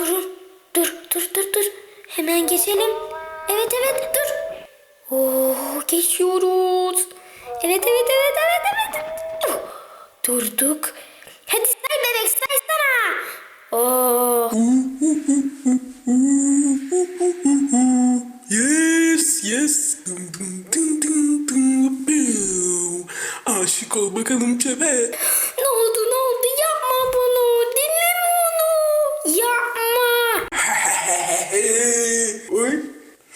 Durun. Dur dur dur dur. Hemen geçelim. Evet evet dur. Oo geçiyoruz. Evet evet evet evet evet. Oh, Durduk. Hadi say bebek saysana. Oo. Oy,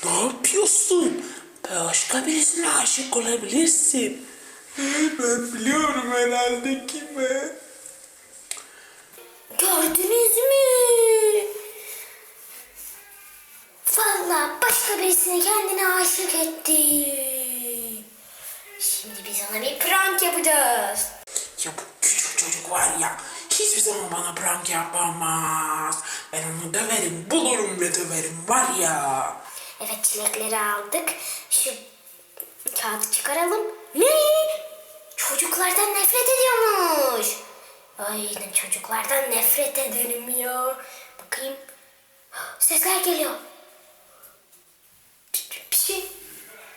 ne yapıyorsun? Başka birisine aşık olabilirsin. Ben biliyorum herhalde kime. Gördünüz mü? Valla başka birisine kendine aşık etti. Şimdi biz ona bir prank yapacağız. Ya bu küçük çocuk var ya hiçbir zaman bana prank yapamaz. Ben onu döverim, bulurum ve döverim var ya. Evet çilekleri aldık. Şu kağıdı çıkaralım. Ne? Çocuklardan nefret ediyormuş. Aynen çocuklardan nefret ederim ya. Bakayım. Sesler geliyor. Bir şey.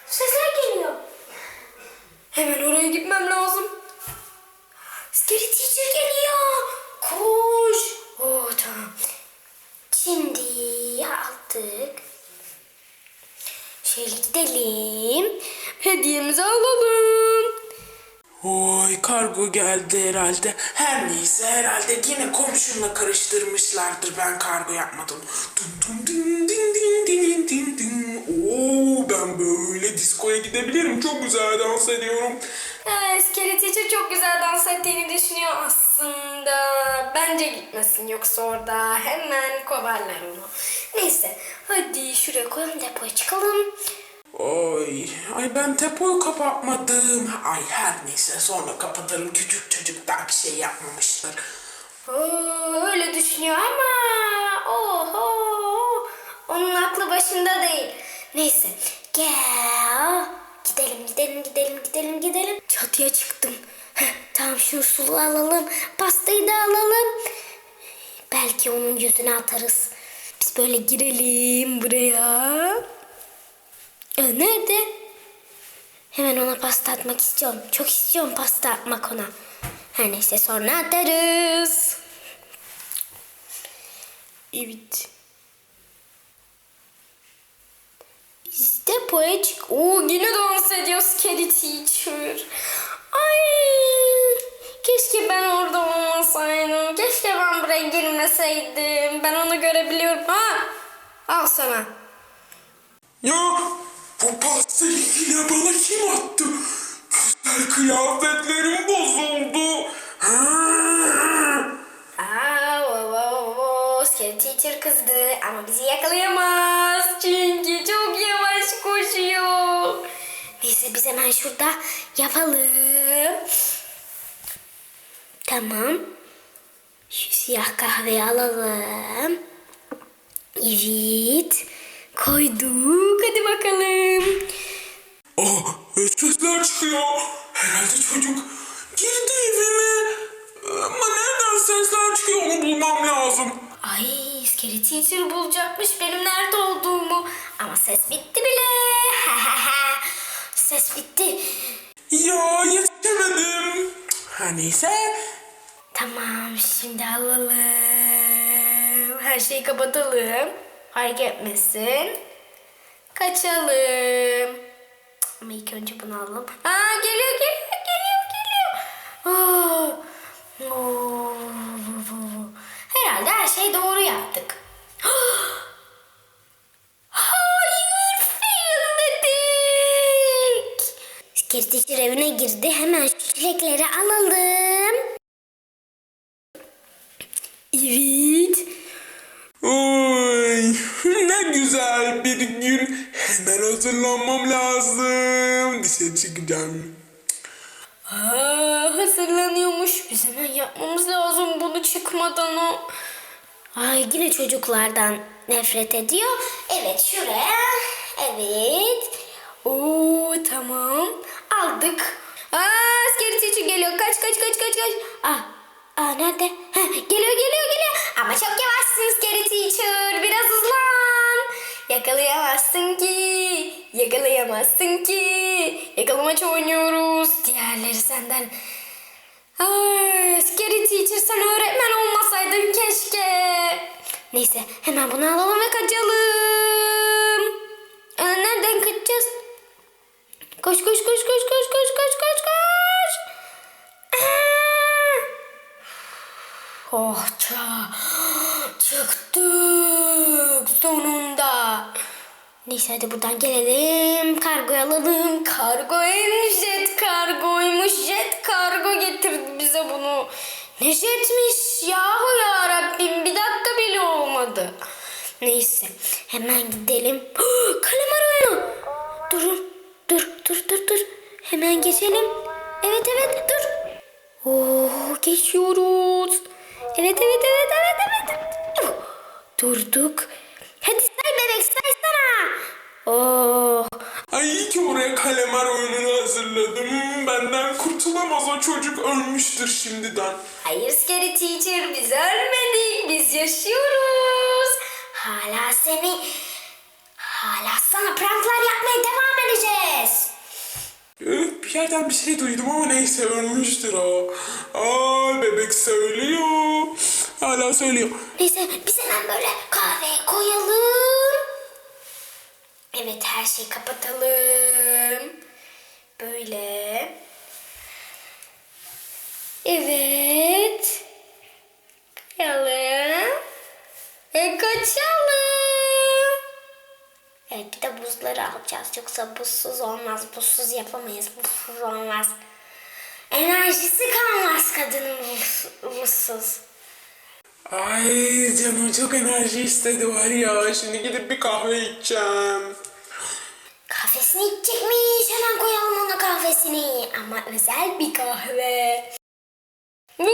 Sesler geliyor. Hemen oraya gitmem lazım. Scary teacher geliyor. Koş. Oh tamam. Şimdi aldık. Şöyle gidelim. Hediyemizi alalım. Oy kargo geldi herhalde. Her neyse herhalde yine komşumla karıştırmışlardır. Ben kargo yapmadım. Dun dun dun din din din din din. Oo ben böyle diskoya gidebilirim. Çok güzel dans ediyorum. Scary Teacher çok güzel dans ettiğini düşünüyor aslında. Bence gitmesin yoksa orada hemen kovarlar onu. Neyse hadi şuraya koyalım depoya çıkalım. Oy, ay ben depoyu kapatmadım. Ay her neyse sonra kapatırım. Küçük çocuk daha bir şey yapmamıştır. Oo, öyle düşünüyor ama oho onun aklı başında değil. Neyse gel gidelim gidelim gidelim gidelim gidelim. Çatıya çıktım. Heh, tamam şunu sulu alalım pastayı da alalım. Belki onun yüzüne atarız. Biz böyle girelim buraya. Ee, nerede? Hemen ona pasta atmak istiyorum. Çok istiyorum pasta atmak ona. Her neyse sonra atarız. Evet. İşte poetik. Oo yine dans ediyor Scary Teacher. Ay keşke ben orada olmasaydım. Keşke ben buraya girmeseydim. Ben onu görebiliyorum. Ha al sana. Ya bu pastayı bana kim attı? Güzel kıyafetlerim bozuldu. Aa, wow. Scary Teacher kızdı ama bizi yakalayamaz. Çünkü çok yavaş koşuyor. Neyse biz hemen şurada yapalım. Tamam. Şu siyah kahveyi alalım. Evet. Koyduk. Hadi bakalım. Aa, sesler çıkıyor. Herhalde çocuk girdi evime. Ama nereden sesler çıkıyor onu bulmam lazım. Ay Scary Teacher bulacakmış benim nerede olduğumu. Ama ses bitti bile. ses bitti. Ya yetişemedim. Ha neyse. Tamam şimdi alalım. Her şeyi kapatalım. Hareket etmesin. Kaçalım. Ama ilk önce bunu alalım. Aa geliyor geliyor geliyor geliyor. Aa, oo. Herhalde her şeyi doğru yaptık. Hayır failledik. Skirtişir evine girdi. Hemen çilekleri alalım. Evet. Oy, ne bir gün. Hemen hazırlanmam lazım. Dışarı çıkacağım. Aa, hazırlanıyormuş. Biz hemen yapmamız lazım bunu çıkmadan o. Ay yine çocuklardan nefret ediyor. Evet şuraya. Evet. Oo tamam. Aldık. Aa askeri için geliyor. Kaç kaç kaç kaç kaç. Aa, aa nerede? Heh, geliyor geliyor geliyor. Ama çok yavaşsınız Yakalayamazsın ki. Yakalayamazsın ki. Yakalamaç oynuyoruz. Diğerleri senden. Ay, scary teacher sen öğretmen olmasaydın keşke. Neyse hemen bunu alalım ve kaçalım. Ee, nereden kaçacağız? Koş koş koş koş koş koş koş koş koş. Aa! Oh ça. Çıktık sonunda. Neyse hadi buradan gelelim. Kargo alalım. Kargo en jet kargoymuş. Jet kargo getirdi bize bunu. Ne jetmiş yahu ya Rabbim. Bir dakika bile olmadı. Neyse hemen gidelim. Kalemar oyunu. Durun. Dur dur dur dur. Hemen geçelim. Evet evet dur. Oo geçiyoruz. Evet evet evet evet evet. Oh, Durduk. Hadi say bebek saysana. Oh. Ay iyi ki oraya kalemar oyununu hazırladım. Benden kurtulamaz o çocuk ölmüştür şimdiden. Hayır scary teacher biz ölmedik. Biz yaşıyoruz. Hala seni hala sana pranklar yapmaya devam edeceğiz. Bir yerden bir şey duydum ama neyse ölmüştür o. Aa bebek söylüyor. Hala söylüyor. Neyse biz hemen böyle kahve koyalım. Evet her şeyi kapatalım. Böyle. Evet. Koyalım. Ve kaçalım. Evet bir de buzları alacağız. Yoksa buzsuz olmaz. Buzsuz yapamayız. Buzsuz olmaz. Enerjisi kalmaz kadının buz- buzsuz. Ay canım çok enerji istedi var ya. Şimdi gidip bir kahve içeceğim. Kahvesini içecekmiş. Hemen koyalım ona kahvesini. Ama özel bir kahve. Uuu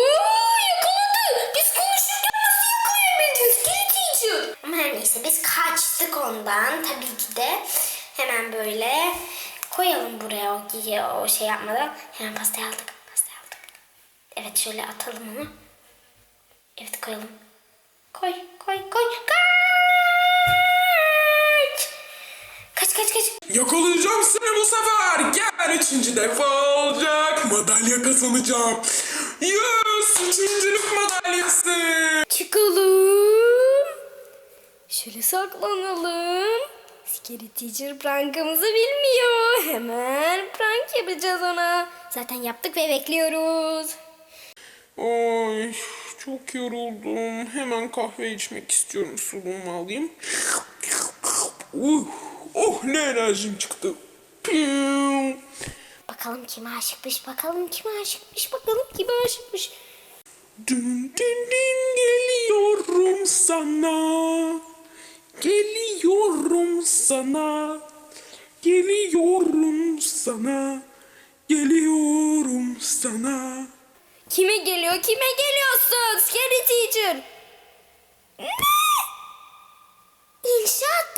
yakaladı. Biz konuşurken nasıl yakalayabildiniz? Geri teacher. Ama her neyse biz kaçtık ondan. Tabii ki de hemen böyle koyalım buraya o, o şey yapmadan. Hemen pastayı aldık. Pastayı aldık. Evet şöyle atalım onu. Evet koyalım. Koy koy koy. Kaç. Üçüncü defa olacak. Madalya kazanacağım. Yes! Üçüncülük madalyası. Çıkalım. Şöyle saklanalım. Scary Teacher prankımızı bilmiyor. Hemen prank yapacağız ona. Zaten yaptık ve bekliyoruz. Ay çok yoruldum. Hemen kahve içmek istiyorum. Suluğumu alayım. Uh, oh ne enerjim çıktı. Piu. Bakalım kime aşıkmış, bakalım kime aşıkmış, bakalım kime aşıkmış. Dün dün dün geliyorum sana. Geliyorum sana. Geliyorum sana. Geliyorum sana. Kime geliyor, kime geliyorsun Scary Teacher? Ne? İnşaat